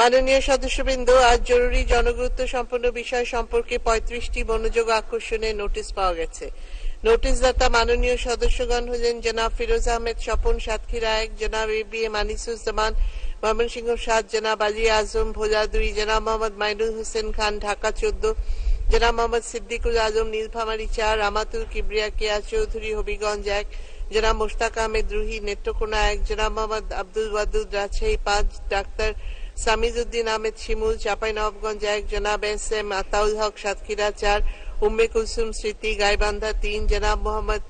মাননীয় সদস্যবৃন্দ, আজ জরুরি জনগুরুত্ব সম্পন্ন বিষয় সম্পর্কে পঁয়ত্রিশটি মনোযোগ আকর্ষণের নোটিশ পাওয়া গেছে। নোটিশদাতা মাননীয় সদস্যগণ হলেন জনাব ফিরোজ আহমেদ স্বপন সাতক্ষীরা এক জনাব A B M Anisuzzaman Mymensingh সাত, জনাব আলী আজম ভোলা দুই, জনাব মোহাম্মদ মাইনুল হোসেন খান ঢাকা চোদ্দ, জনাব মোহাম্মদ সিদ্দিকুল আজম, নীলফামারী চার আমাতুল কিবরিয়া, কেয়া চৌধুরী, হবিগঞ্জ এক, জনাব মোশতাক আহমেদ রুহি, নেত্রকোনা এক, জনাব মোহাম্মদ আব্দুল ওয়াদুদ রাজশাহী পাঁচ, ডাক্তার সামিজউদ্দিন আহমেদ শিমুল চাঁপাইনবাবগঞ্জ এক, জনাব এস এম আতাউল হক, সাতক্ষীরা চার, উম্মে কুলসুম স্মৃতি, গাইবান্ধা তিন, জনাব মোহাম্মদ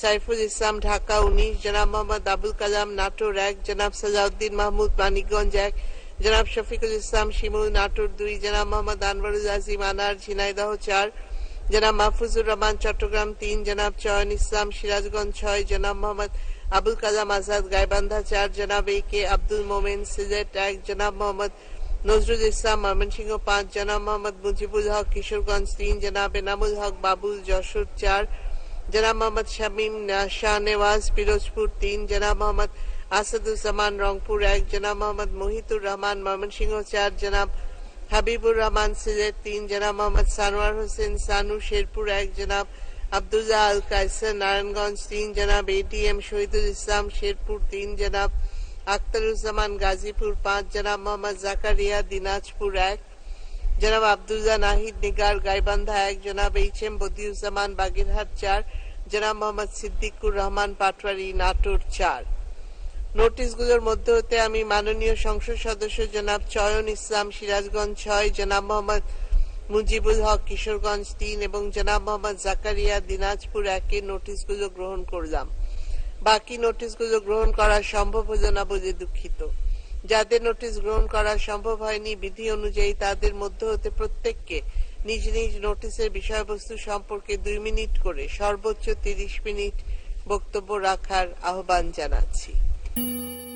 সাইফুল ইসলাম ঢাকা উনিশ, জনাব মোহাম্মদ আবুল কালাম নাটোর এক, জনাব সাজাউদ্দিন মাহমুদ মানিকগঞ্জ এক, জনাব শফিকুল ইসলাম শিমুল নাটোর দুই, জনাব মোহাম্মদ আনোয়ারুল আজিম আনার ঝিনাইদহ চার জনাব মাহফুজুর রহমান, চট্টগ্রাম তিন, জনাব চয়ন ইসলাম, সিরাজগঞ্জ ছয়, জনাব মোহাম্মদ আবুল কালাম আজাদ, গাইবান্ধা চার, জনাব এ কে আব্দুল মোমেন, সিলেট এক, জনাব মোহাম্মদ নজরুল ইসলাম, ময়মনসিংহ পাঁচ, জনাব মোহাম্মদ মুজিবুল হক, কিশোরগঞ্জ তিন, জনাব এনামুল হক, বাবুল যশোর চার, জনাব মোহাম্মদ শামীম শাহনেওয়াজ, পিরোজপুর তিন, জনাব মোহাম্মদ আসাদুজ্জামান রংপুর এক, জনাব মোহাম্মদ মহিতুর রহমান ময়মনসিংহ চার, জনাব হাবিবুর রহমান, সিলেট তিন জনাব মোহাম্মদ সানোয়ার হোসেন, সানু শেরপুর এক জনাব, আবদুল্লাহ আল কায়সার, নারায়ণগঞ্জ তিন জনাব এটিএম শহীদুল ইসলাম শেরপুর তিন জনাব, আখতারুজ্জামান গাজীপুর পাঁচ জনাব, মোহাম্মদ জাকারিয়া দিনাজপুর এক জনাব, আবদুল্লাহ নাহিদ নিগার গাইবান্ধা এক জনাব, এইচ এম বদিউজ্জামান বাগেরহাট চার জনাব, মোহাম্মদ সিদ্দিকুর রহমান পাটওয়ারি নাটোর চার। নোটিশগুলোর মধ্যে হতে আমি মাননীয় সংসদ সদস্য জনাব চয়ন ইসলাম সিরাজগঞ্জ ছয়, জনাব মোহাম্মদ মুজিবুল হক কিশোরগঞ্জ তিন এবং জনাব মোহাম্মদ জাকারিয়া দিনাজপুর একে নোটিশগুলো গ্রহণ করলাম। বাকি নোটিশগুলো গ্রহণ করা সম্ভব হলো না বলে দুঃখিত। যাদের নোটিশ গ্রহণ করা সম্ভব হয়নি, বিধি অনুযায়ী তাদের মধ্যে হতে প্রত্যেককে নিজ নিজ নোটিশের বিষয়বস্তু সম্পর্কে দুই মিনিট করে সর্বোচ্চ তিরিশ মিনিট বক্তব্য রাখার আহ্বান জানাচ্ছি। Música